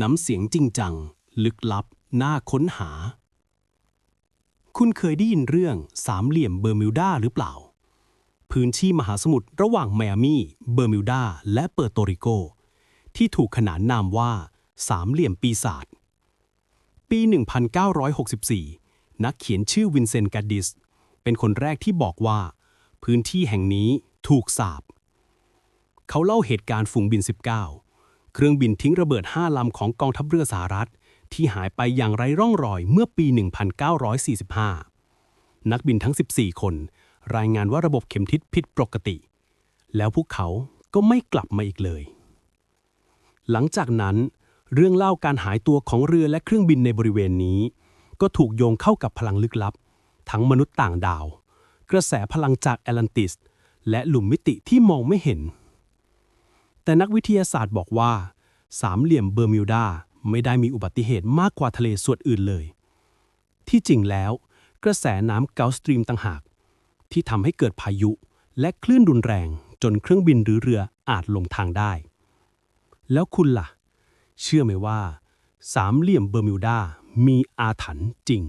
น้ำเสียงจริงจัง ลึกลับ น่าค้นหา คุณเคยได้ยินเรื่องสามเหลี่ยมเบอร์มิวดาหรือเปล่า พื้นที่มหาสมุทรระหว่างไมอามีเบอร์มิวดา และเปอร์โตริโก ที่ถูกขนานนามว่า สามเหลี่ยมปีศาจ ปี 1964 นักเขียนชื่อวินเซนต์กาดิส เป็นคนแรกที่บอกว่า พื้นที่แห่งนี้ถูกสาปเขาเล่าเหตุการณ์ฝูงบิน 19 เครื่องบินทิ้งระเบิด 5 ลำของกองทัพเรือสหรัฐ ที่หายไปอย่างไร้ร่องรอยเมื่อปี 1945 นักบินทั้ง 14 คน รายงานว่าระบบเข็มทิศผิดปกติ แล้วพวกเขาก็ไม่กลับมาอีกเลย หลังจากนั้น เรื่องเล่าการหายตัวของเรือและเครื่องบินในบริเวณนี้ ก็ถูกโยงเข้ากับพลังลึกลับ ทั้งมนุษย์ต่างดาว กระแสพลังจากแอตแลนติส และหลุมมิติที่มองไม่เห็น แต่นักวิทยาศาสตร์บอกว่า สามเหลี่ยมเบอร์มิวดาไม่ได้มีอุบัติเหตุมากกว่าทะเลส่วนอื่นเลย ที่จริงแล้ว กระแสน้ำเกาสตรีมต่างหาก ที่ทำให้เกิดพายุและคลื่นรุนแรงจนเครื่องบินหรือเรืออาจลงทางได้ แล้วคุณล่ะ เชื่อไหมว่า สามเหลี่ยมเบอร์มิวดามีอาถรรพ์จริง